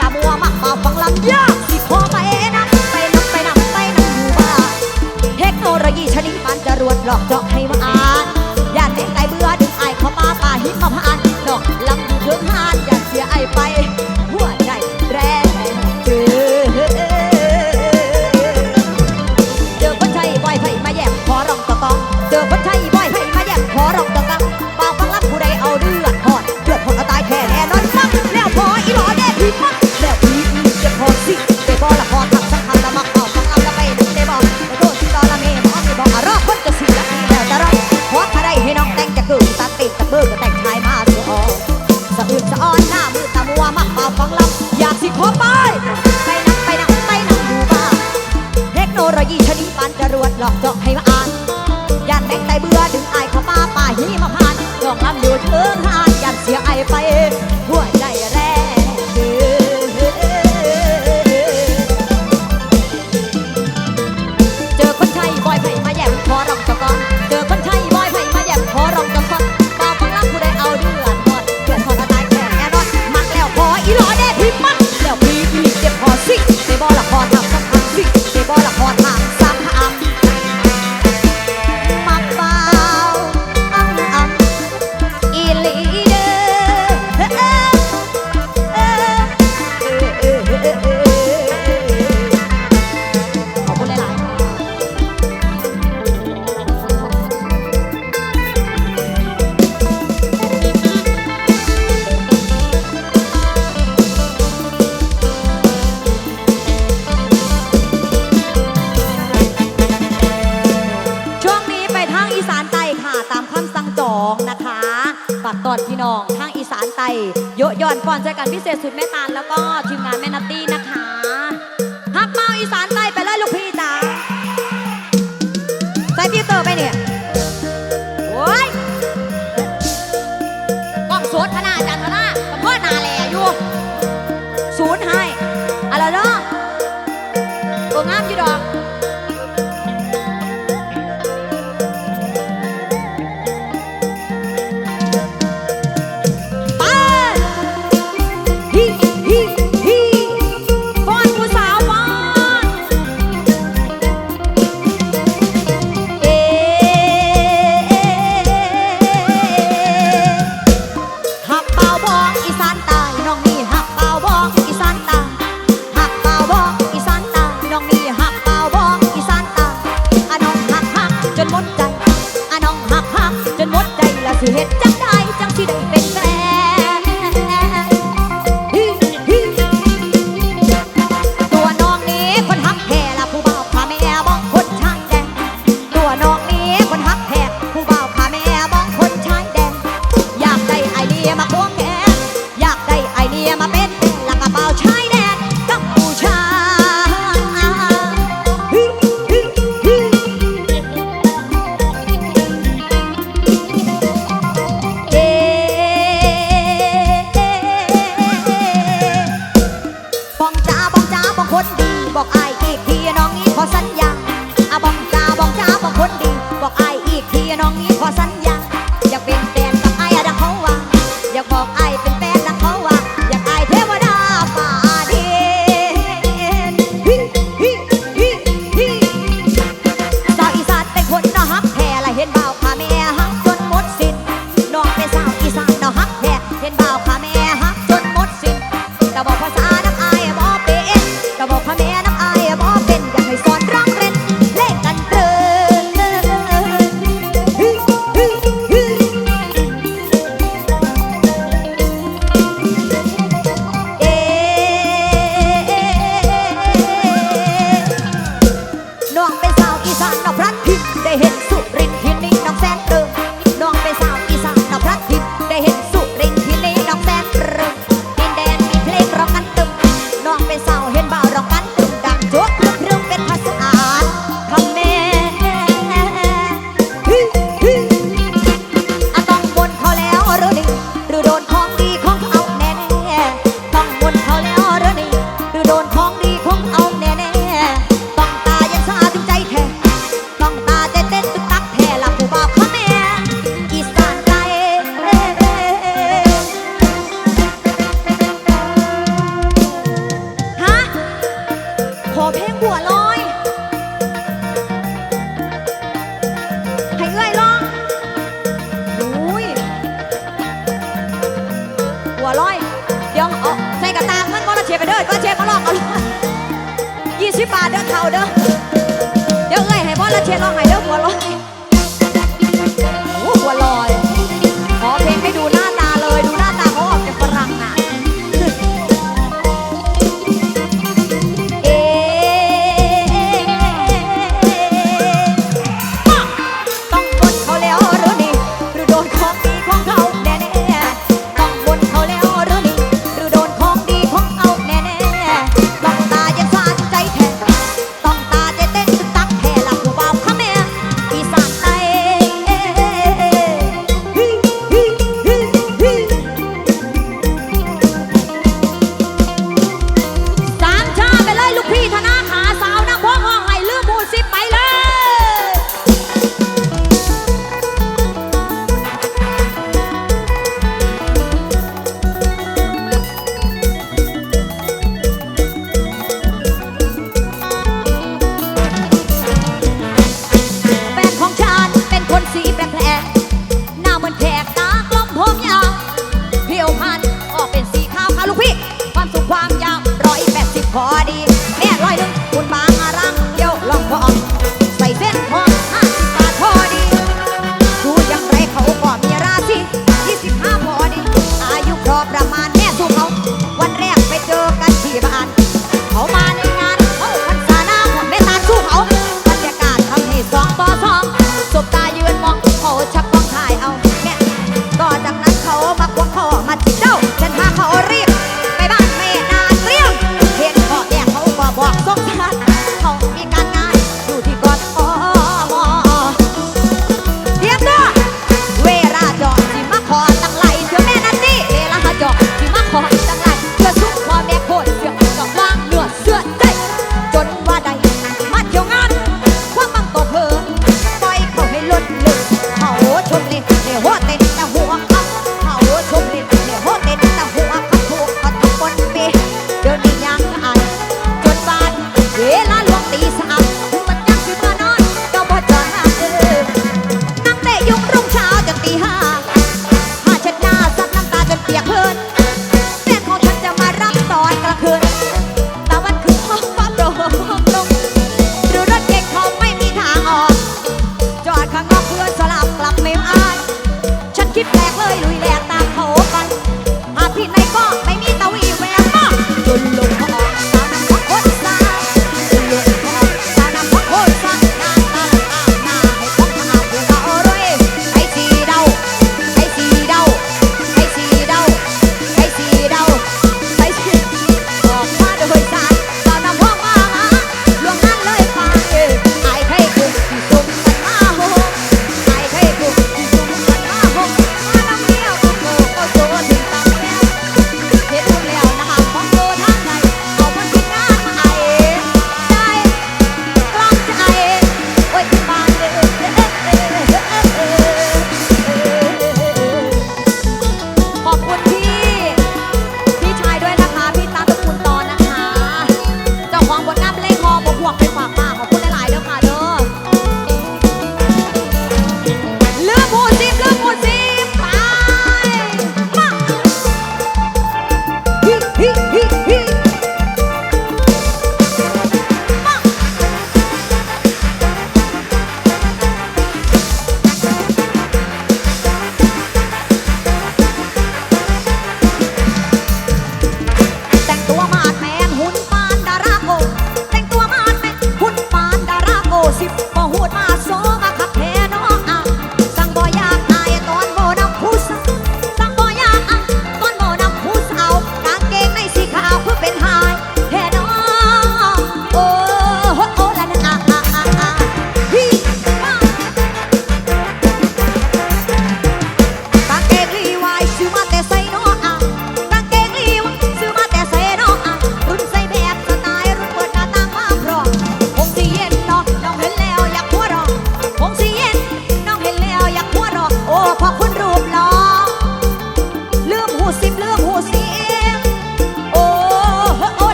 ตาบัวมักมาฟังลำยาสิขอไปนำไปนำไปนำไปนำอยู่บ้านเทคโนโลยีชนิดมันจะรวดหลอกเจาะให้ว่า มัวมาเป่าฟังลำอยากสิขอไป วร้อย เดี๋ยวเอาใส่กระตางมันก็ระเชียไปเด้อก็เชียมาลองเอายี่สิบบาทเด้อเท่าเด้อ เดี๋ยวเอ้ยให้พ่อลระเชียลองให้เด้อหัวร้อย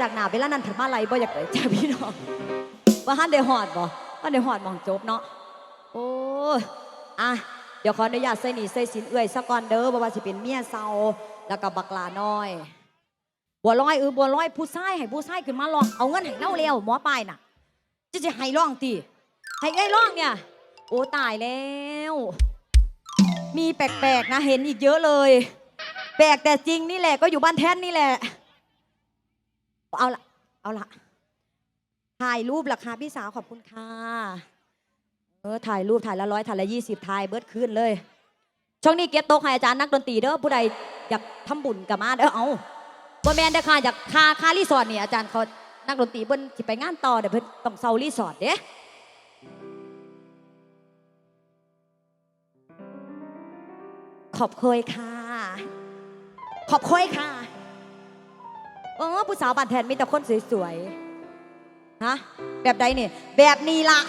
จากหน้าเวลานั้นถึงมาไล่บ่อยากไปจากพี่น้องว่าฮันได้หอดบ่ว่าได้หอดมองจบเนาะโอ้อะเดี๋ยวขออนุญาตใส่หนีใส่สินเอื้อยสักก่อนเด้อบ่ว่าสิเป็นเมียเซาแล้วก็บักลาน้อยบัวลอยเออบัวลอยผู้ชายให้ผู้ชายขึ้นมาลองเอาเงินให้เล่าเร็วหมอปลายน่ะจะจะให้ล่องตีให้ไอ้ล่องเนี่ยโอ้ตายแล้ว มีแปลกๆนะเห็นอีกเยอะเลย แปลกแต่จริงนี่แหละก็อยู่บ้านแท่นนี่แหละ เอาละเอาละถ่ายรูปราคาพี่สาวขอบคุณค่ะเออถ่ายรูปถ่ายละร้อยถ่ายละยี่สิบถ่ายเบิร์ดขึ้นเลย ช่องนี้เกียรติโต๊ะให้อาจารย์นักดนตรีเด้อผู้ใดอยากทำบุญกับมาเด้อเอาบนแมนเด้อค่ะอยากคาคารีสอร์ทนี่อาจารย์เขานักดนตรีบนที่ไปงานต่อเดี๋ยวเพิ่นต้องเซารีสอร์ทเด้ขอบคุยค่ะ ขอบคุยค่ะ เออผู้สาวบานแทนมีแต่คนสวยๆ ฮะ แบบใดนี่ แบบนี้ล่ะ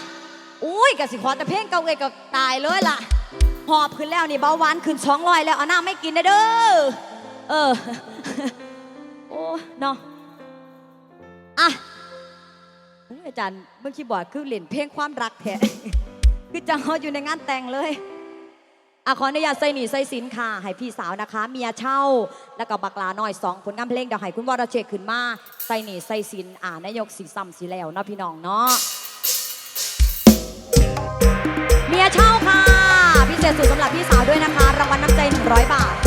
อุ้ยกะสิขอแต่เพลงเก่าเอยก็ตายเลยล่ะ หอบขึ้นแล้วนี่เบาหวานขึ้นสองรอยแล้วเอาน้าไม่กินนะเด้อ เออ โอ้เนาะอะอาจารย์เมื่อคีย์บอร์ดคือเล่นเพลงความรักแท้คือจังเขาอยู่ในงานแต่งเลย อะขออนุญาตใส่หนีใส่สินค่ะให้พี่สาวนะคะ เมียเช่า แล้วก็บักลาน้อยสองผลงานเพลงเดี๋ยวให้คุณวรเชษขึ้นมาใส่หนีใส่สินอ่านายกสีซ้ำสีแล้วเนาะพี่น้องเนาะเมียเช่าค่ะพิเศษสุดสำหรับพี่สาวด้วยนะคะรางวัลน้ำใจ 100 บาท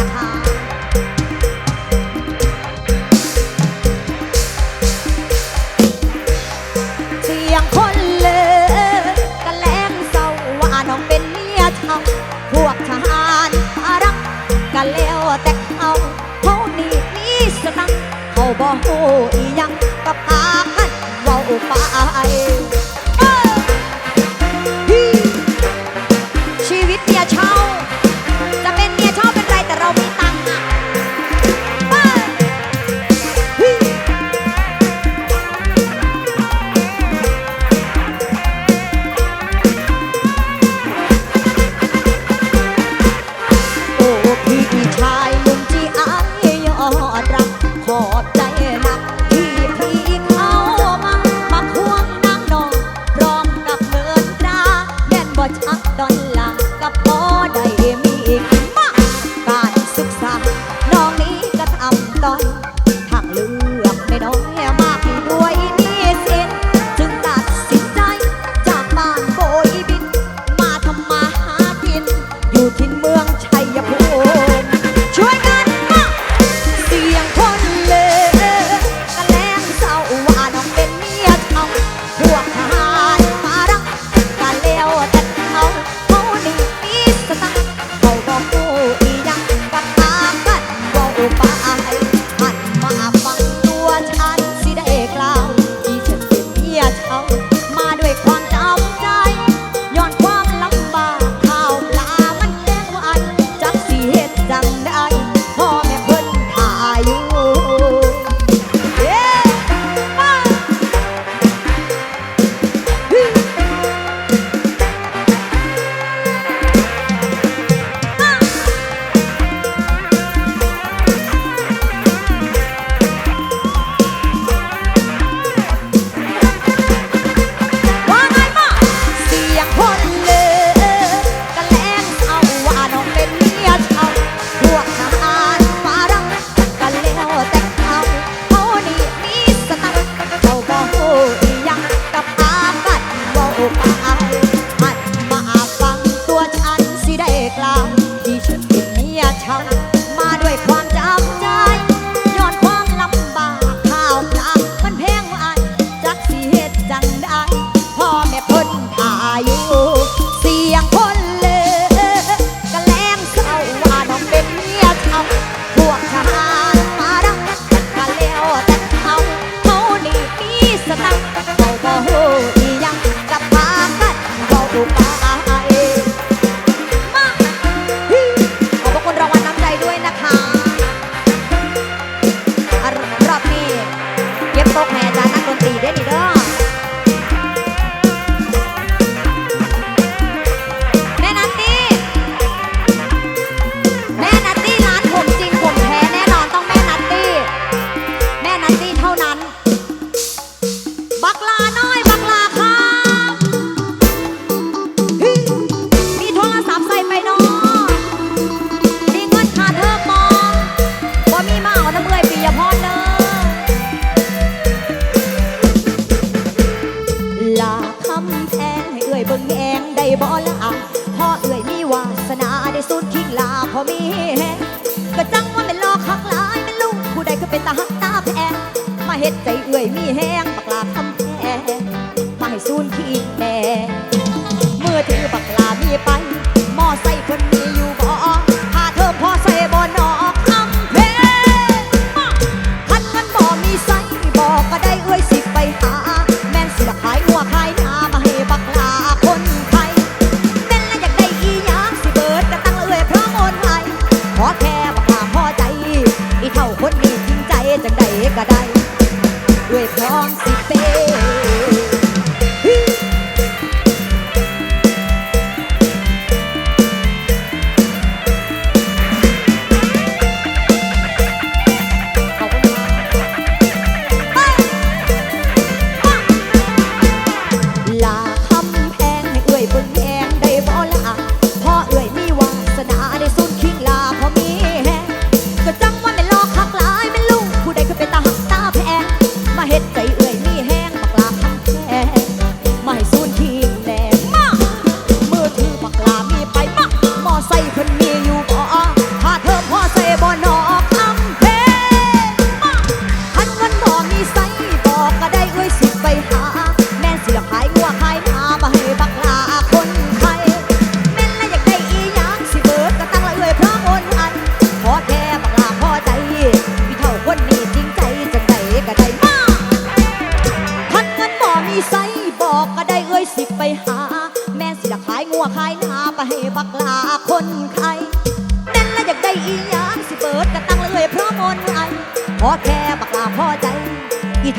บัก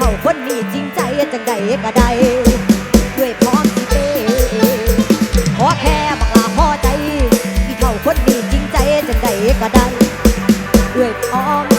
าคนนี้จริงใจจังใดก็ได้ด้วยพร้อมสิเปขอแค่บักลาพอใจที่เท่าคนนี้จริงใจจังใดก็ได้ด้วยพร้อม